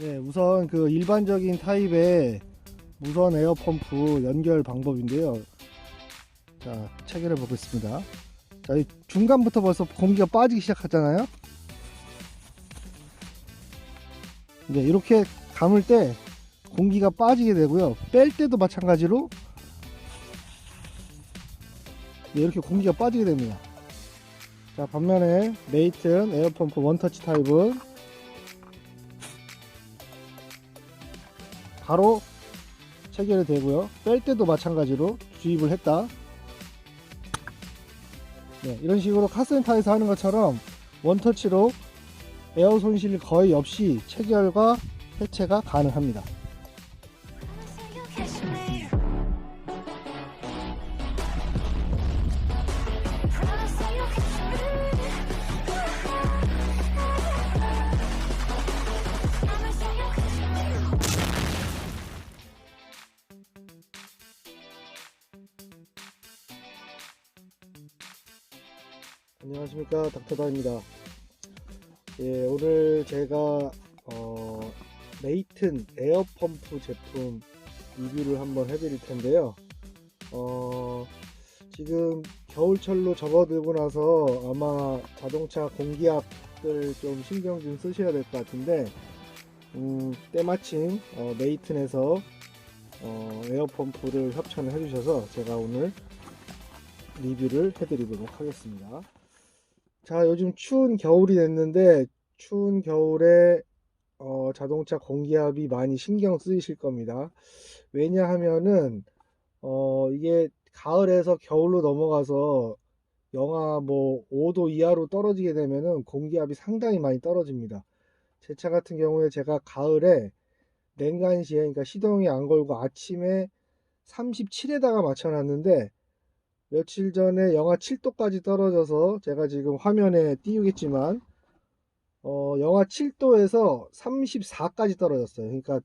네, 우선 그 일반적인 타입의 무선 에어 펌프 연결 방법인데요. 자, 체결해 보겠습니다. 자, 이 중간부터 벌써 공기가 빠지기 시작하잖아요. 이제 이렇게 감을 때 공기가 빠지게 되고요. 뺄 때도 마찬가지로 네, 이렇게 공기가 빠지게 됩니다. 자, 반면에 메이튼 에어펌프 원터치 타입은 바로 체결이 되고요. 뺄 때도 마찬가지로 주입을 했다. 네, 이런 식으로 카센터에서 하는 것처럼 원터치로 에어 손실 거의 없이 체결과 해체가 가능합니다. 안녕하십니까 닥터다입니다. 예, 오늘 제가 어, 메이튼 에어펌프 제품 리뷰를 한번 해드릴 텐데요. 어, 지금 겨울철로 접어들고 나서 아마 자동차 공기압을 좀 신경 좀 쓰셔야 될 것 같은데 음, 때마침 어, 메이튼에서 어, 에어펌프를 협찬을 해주셔서 제가 오늘 리뷰를 해드리도록 하겠습니다. 자, 요즘 추운 겨울이 됐는데, 추운 겨울에, 어, 자동차 공기압이 많이 신경 쓰이실 겁니다. 왜냐하면은, 어, 이게 가을에서 겨울로 넘어가서 영하 뭐 5도 이하로 떨어지게 되면은 공기압이 상당히 많이 떨어집니다. 제 차 같은 경우에 제가 가을에 냉간 시에, 그러니까 시동이 안 걸고 아침에 37에다가 맞춰놨는데, 며칠 전에 영하 7도까지 떨어져서 제가 지금 화면에 띄우겠지만 어, 영하 7도에서 34까지 떨어졌어요. 그러니까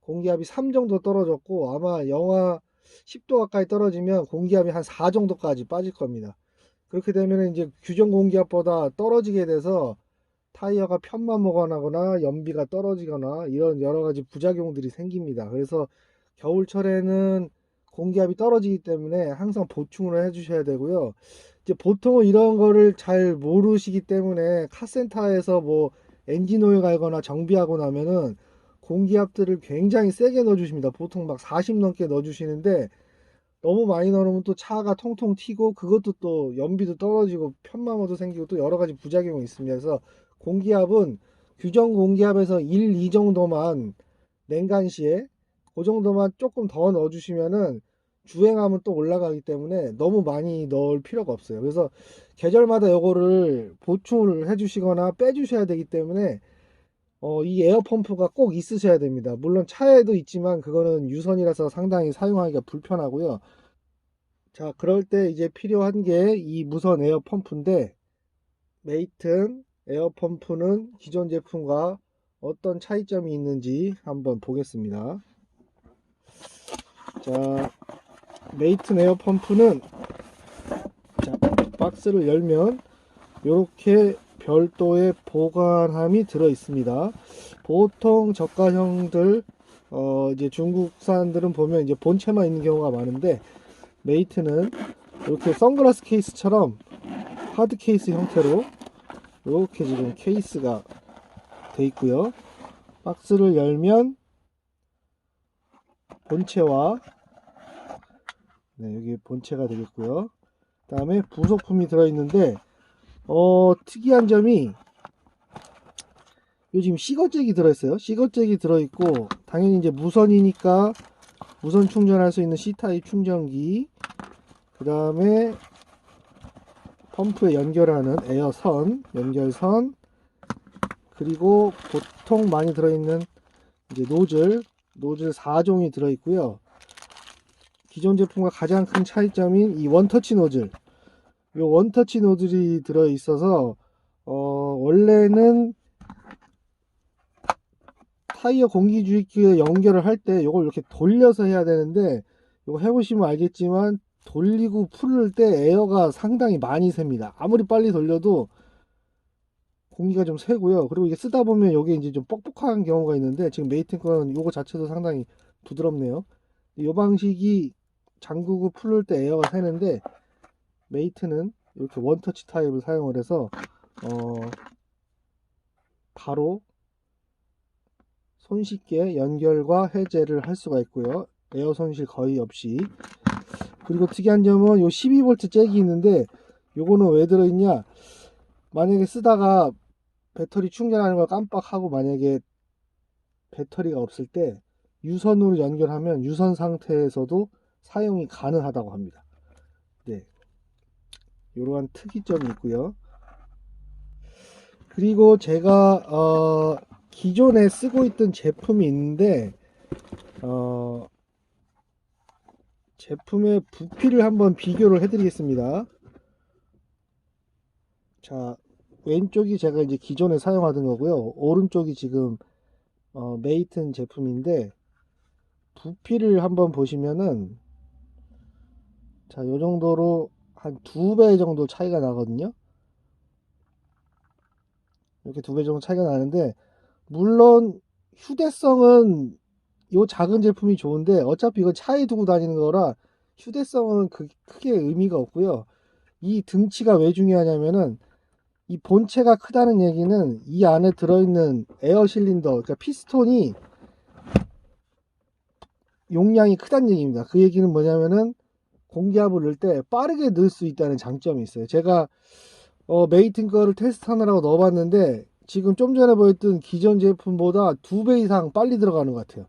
공기압이 3 정도 떨어졌고 아마 영하 10도 가까이 떨어지면 공기압이 한 4 정도까지 빠질 겁니다. 그렇게 되면 이제 규정 공기압보다 떨어지게 돼서 타이어가 편만 먹어나거나 연비가 떨어지거나 이런 여러 가지 부작용들이 생깁니다. 그래서 겨울철에는 공기압이 떨어지기 때문에 항상 보충을 해주셔야 되고요. 이제 보통은 이런 거를 잘 모르시기 때문에 카센터에서 뭐 엔진 오일 갈거나 정비하고 나면은 공기압들을 굉장히 세게 넣어주십니다. 보통 막 40 넘게 넣어주시는데 너무 많이 넣으면 또 차가 통통 튀고 그것도 또 연비도 떨어지고 편마모도 생기고 또 여러 가지 부작용이 있습니다. 그래서 공기압은 규정 공기압에서 1, 2 정도만 냉간 시에 그 정도만 조금 더 넣어주시면은 주행하면 또 올라가기 때문에 너무 많이 넣을 필요가 없어요. 그래서 계절마다 요거를 보충을 해주시거나 빼주셔야 되기 때문에 어, 이 에어펌프가 꼭 있으셔야 됩니다. 물론 차에도 있지만 그거는 유선이라서 상당히 사용하기가 불편하고요. 자, 그럴 때 이제 필요한 게 이 무선 에어펌프인데 메이튼 에어펌프는 기존 제품과 어떤 차이점이 있는지 한번 보겠습니다. 자, 메이튼 에어 펌프는 자, 박스를 열면 이렇게 별도의 보관함이 들어 있습니다. 보통 저가형들 어, 이제 중국산들은 보면 이제 본체만 있는 경우가 많은데 메이트는 이렇게 선글라스 케이스처럼 하드 케이스 형태로 이렇게 지금 케이스가 돼 있고요. 박스를 열면 본체와 네, 여기 본체가 되겠고요. 그 다음에 부속품이 들어있는데 어, 특이한 점이 요즘 시거잭이 들어있어요. 시거잭이 들어있고 당연히 이제 무선이니까 무선 충전할 수 있는 C타입 충전기 그 다음에 펌프에 연결하는 에어선 연결선 그리고 보통 많이 들어있는 이제 노즐 노즐 4종이 들어있고요. 기존 제품과 가장 큰 차이점인 이 원터치 노즐. 이 원터치 노즐이 들어 있어서 어, 원래는 타이어 공기 주입기에 연결을 할 때 이걸 이렇게 돌려서 해야 되는데 이거 해보시면 알겠지만 돌리고 풀을 때 에어가 상당히 많이 셉니다. 아무리 빨리 돌려도 공기가 좀 새고요. 그리고 이게 쓰다 보면 여기 이제 좀 뻑뻑한 경우가 있는데 지금 메이튼 거는 요거 자체도 상당히 부드럽네요. 이 방식이 잠그고 풀을 때 에어가 새는데 메이트는 이렇게 원터치 타입을 사용을 해서 어 바로 손쉽게 연결과 해제를 할 수가 있고요. 에어 손실 거의 없이. 그리고 특이한 점은 요 12V 잭이 있는데 요거는 왜 들어있냐? 만약에 쓰다가 배터리 충전하는 걸 깜빡하고 만약에 배터리가 없을 때 유선으로 연결하면 유선 상태에서도 사용이 가능하다고 합니다. 네. 이러한 특이점이 있고요. 그리고 제가 어, 기존에 쓰고 있던 제품이 있는데 어, 제품의 부피를 한번 비교를 해드리겠습니다. 자, 왼쪽이 제가 이제 기존에 사용하던 거고요. 오른쪽이 지금 어, 메이튼 제품인데 부피를 한번 보시면은 자, 요 정도로 한 두 배 정도 차이가 나거든요. 이렇게 두 배 정도 차이가 나는데 물론 휴대성은 요 작은 제품이 좋은데 어차피 이거 차에 두고 다니는 거라 휴대성은 그, 크게 의미가 없고요. 이 등치가 왜 중요하냐면은 이 본체가 크다는 얘기는 이 안에 들어있는 에어 실린더, 그러니까 피스톤이 용량이 크다는 얘기입니다. 그 얘기는 뭐냐면은 공기압을 넣을 때 빠르게 넣을 수 있다는 장점이 있어요. 제가 어, 메이튼 거를 테스트하느라고 넣어봤는데 지금 좀 전에 보였던 기존 제품보다 두 배 이상 빨리 들어가는 것 같아요.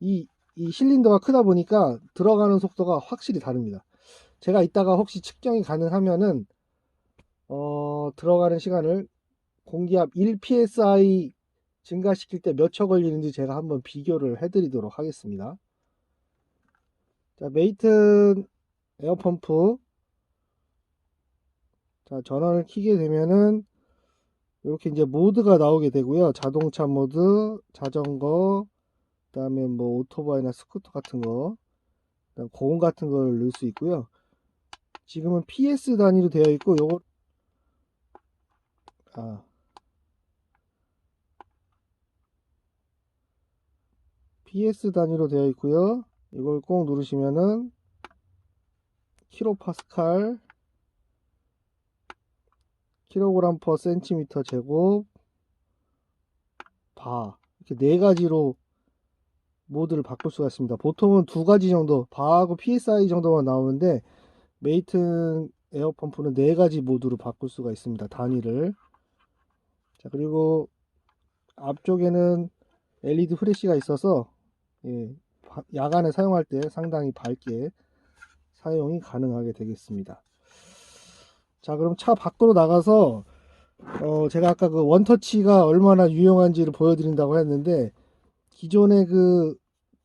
이, 이 실린더가 크다 보니까 들어가는 속도가 확실히 다릅니다. 제가 이따가 혹시 측정이 가능하면은 어, 들어가는 시간을 공기압 1psi 증가시킬 때 몇 초 걸리는지 제가 한번 비교를 해드리도록 하겠습니다. 자, 메이튼 에어펌프. 자, 전원을 켜게 되면은 이렇게 이제 모드가 나오게 되고요. 자동차 모드, 자전거, 그 다음에 뭐 오토바이나 스쿠터 같은 거, 고온 같은 걸 넣을 수 있고요. 지금은 PS 단위로 되어 있고 요거 아 PS 단위로 되어 있고요. 이걸 꼭 누르시면은 킬로파스칼 킬로그램 퍼 센티미터 제곱 바 이렇게 네 가지로 모드를 바꿀 수가 있습니다. 보통은 두 가지 정도 바하고 PSI 정도만 나오는데 메이튼 에어펌프는 네 가지 모드로 바꿀 수가 있습니다. 단위를 자 그리고 앞쪽에는 LED 프레시가 있어서 예, 야간에 사용할 때 상당히 밝게 사용이 가능하게 되겠습니다. 자 그럼 차 밖으로 나가서 어, 제가 아까 그 원터치가 얼마나 유용한지를 보여드린다고 했는데 기존의 그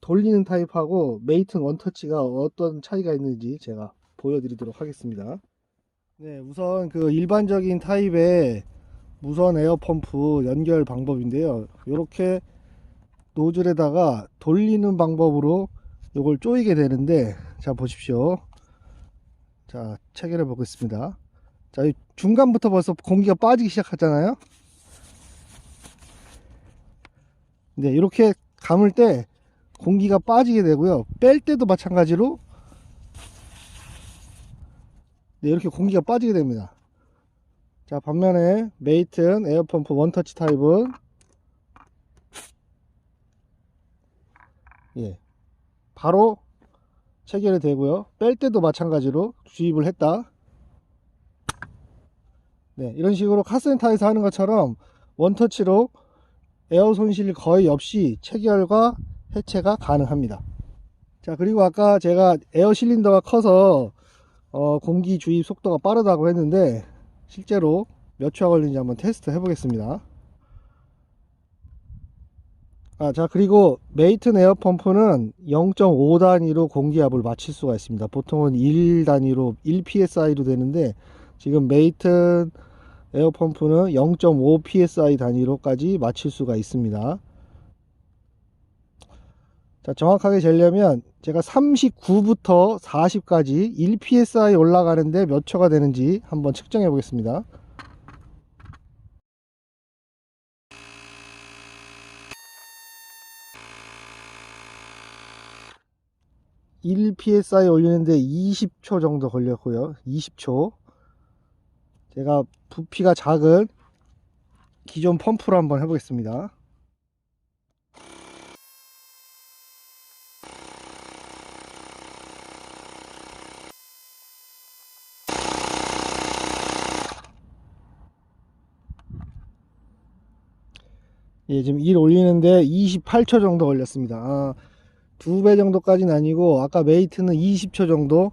돌리는 타입하고 메이튼 원터치가 어떤 차이가 있는지 제가 보여드리도록 하겠습니다. 네, 우선 그 일반적인 타입의 무선 에어펌프 연결 방법인데요. 이렇게 노즐에다가 돌리는 방법으로 이걸 조이게 되는데 자 보십시오. 자 체결해 보겠습니다. 자 중간부터 벌써 공기가 빠지기 시작하잖아요. 네 이렇게 감을 때 공기가 빠지게 되고요. 뺄 때도 마찬가지로 네, 이렇게 공기가 빠지게 됩니다. 자 반면에 메이튼 에어펌프 원터치 타입은 예 바로 체결이 되고요. 뺄 때도 마찬가지로 주입을 했다. 네 이런 식으로 카센터에서 하는 것처럼 원터치로 에어 손실 거의 없이 체결과 해체가 가능합니다. 자 그리고 아까 제가 에어 실린더가 커서 어, 공기 주입 속도가 빠르다고 했는데 실제로 몇 초가 걸리는지 한번 테스트 해 보겠습니다. 아, 자, 그리고 메이튼 에어 펌프는 0.5 단위로 공기압을 맞출 수가 있습니다. 보통은 1 단위로 1 psi로 되는데 지금 메이튼 에어 펌프는 0.5 psi 단위로까지 맞출 수가 있습니다. 자 정확하게 재려면 제가 39부터 40까지 1psi 올라가는데 몇 초가 되는지 한번 측정해 보겠습니다. (1psi) 올리는데 20초 정도 걸렸고요. 20초. 제가 부피가 작은 기존 펌프로 한번 해보겠습니다. 예, 지금 1 올리는데 28초 정도 걸렸습니다. 아, 두배 정도까지는 아니고 아까 메이트는 20초 정도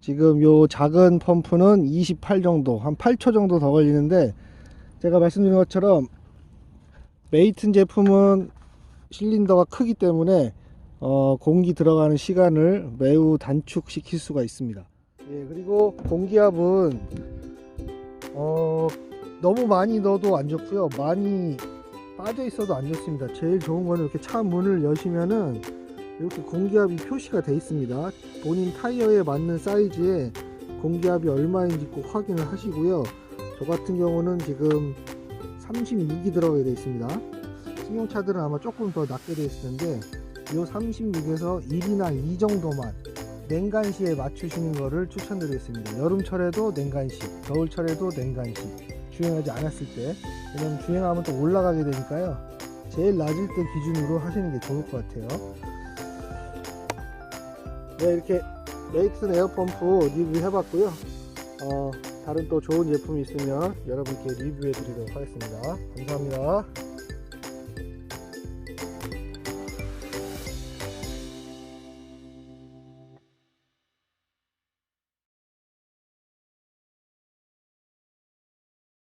지금 요 작은 펌프는 28 정도 한 8초 정도 더 걸리는데 제가 말씀드린 것처럼 메이튼 제품은 실린더가 크기 때문에 어, 공기 들어가는 시간을 매우 단축시킬 수가 있습니다 예, 그리고 공기압은 어, 너무 많이 넣어도 안 좋고요 많이 빠져 있어도 안 좋습니다 제일 좋은 거는 이렇게 차 문을 여시면은 이렇게 공기압이 표시가 되어 있습니다. 본인 타이어에 맞는 사이즈에 공기압이 얼마인지 꼭 확인을 하시고요. 저 같은 경우는 지금 36이 들어가게 되어 있습니다. 승용차들은 아마 조금 더 낮게 되어 있을 텐데 이 36에서 1이나 2 정도만 냉간시에 맞추시는 것을 추천드리겠습니다. 여름철에도 냉간시, 겨울철에도 냉간시 주행하지 않았을 때 왜냐면 주행하면 또 올라가게 되니까요. 제일 낮을 때 기준으로 하시는 게 좋을 것 같아요. 네, 이렇게 메이튼 에어펌프 리뷰 해봤고요. 어, 다른 또 좋은 제품이 있으면 여러분께 리뷰해 드리도록 하겠습니다. 감사합니다.